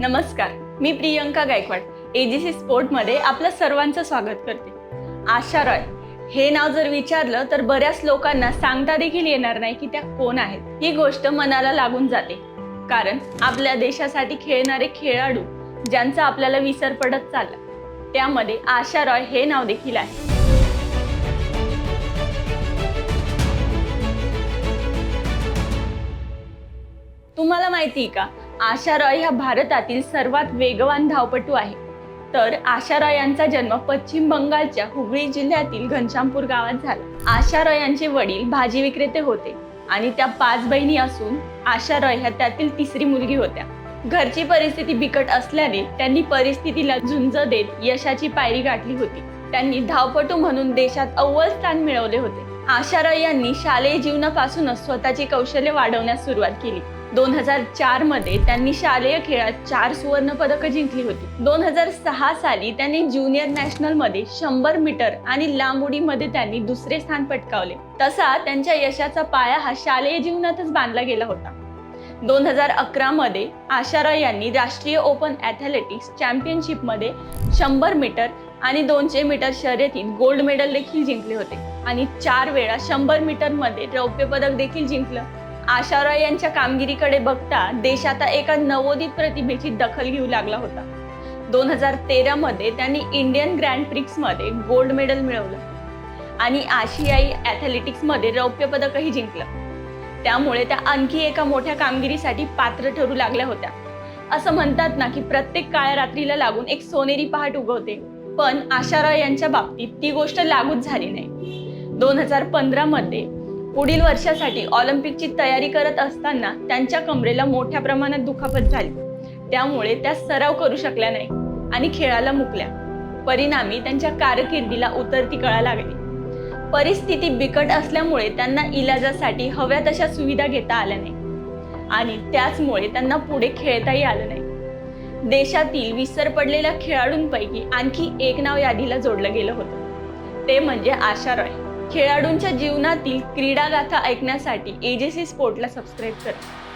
नमस्कार मी प्रियंका गायकवाड एजीसी स्पोर्टमध्ये आपलं सर्वांचं स्वागत करते. आशा रॉय हे नाव जर विचारलं तर बऱ्याच लोकांना सांगता देखील येणार नाही की त्या कोण आहेत. ही गोष्ट मनाला लागून जाते. कारण आपल्या देशासाठी खेळणारे खेळाडू ज्यांचा आपल्याला विसर पडत चालला त्यामध्ये आशा रॉय हे नाव देखील आहे. तुम्हाला माहिती आहे का? आशा रॉय ह्या भारतातील सर्वात वेगवान धावपटू आहे. तर आशा रॉय यांचा जन्म पश्चिम बंगालच्या हुगळी जिल्ह्यातील घनश्यामपूर गावात झाला. आशा रॉय यांचे वडील भाजी विक्रेते होते आणि त्या पाच बहिणी असून आशा रॉय ह्या त्यातील तिसरी मुलगी होत्या. घरची परिस्थिती बिकट असल्याने त्यांनी परिस्थितीला झुंज देत यशाची पायरी गाठली होती. त्यांनी धावपटू म्हणून देशात अव्वल स्थान मिळवले होते. आशाराय यांनी शालेय जीवनापासूनच स्वतःची कौशल्य वाढवण्यास सुरुवात केली. दोन हजार चारमध्ये त्यांनी शालेय खेळात चार सुवर्ण पदक जिंकली होती. दोन हजार सहा साली त्यांनी ज्युनियर नॅशनलमध्ये शंभर मीटर आणि लांब उडीमध्ये त्यांनी दुसरे स्थान पटकावले. तसा त्यांच्या यशाचा पाया हा शालेय जीवनातच बांधला गेला होता. दोन हजार अकरा मध्ये आशा रॉय यांनी राष्ट्रीय ओपन ॲथलेटिक्स चॅम्पियनशिपमध्ये शंभर मीटर आणि दोनशे मीटर शर्यतीत गोल्ड मेडल देखील जिंकले होते. आणि चार वेळा शंभर मीटरमध्ये रौप्य पदक देखील जिंकलं. आशा रॉय यांच्या कामगिरीकडे बघता देश आता एका नवोदित प्रतिभेची दखल घेऊ लागला होता. दोन हजार तेरा मध्ये त्यांनी इंडियन ग्रँड प्रिक्समध्ये गोल्ड मेडल मिळवलं. आणि आशियाई ॲथलेटिक्समध्ये रौप्य पदकही जिंकलं. त्यामुळे त्या आणखी एका मोठ्या कामगिरीसाठी पात्र ठरू लागल्या होत्या. असं म्हणतात ना की प्रत्येक काळ्या रात्रीला लागून एक सोनेरी पहाट उगवते. पण आशा रॉय यांच्या बाबतीत ती गोष्ट लागूच झाली नाही. दोन हजार पंधरामध्ये पुढील वर्षासाठी ऑलिम्पिकची तयारी करत असताना त्यांच्या कमरेला मोठ्या प्रमाणात दुखापत झाली. त्यामुळे त्या सराव करू शकल्या नाही आणि खेळाला मुकल्या. परिणामी त्यांच्या कारकिर्दीला उतरती कळा लागली. परिस्थिती बिकट असल्यामुळे त्यांना इलाजासाठी हव्या तशा सुविधा घेता आल्या नाही. आणि त्याचमुळे त्यांना पुढे खेळताही आलं नाही. देशातील विसर पडलेल्या खेळाडूंपैकी आणखी एक नाव यादीला जोडलं गेलं होतं. ते म्हणजे आशा रॉय. खेळाडूंच्या जीवनातील क्रीडागाथा ऐकण्यासाठी एजेसी स्पोर्टला सबस्क्राईब करा.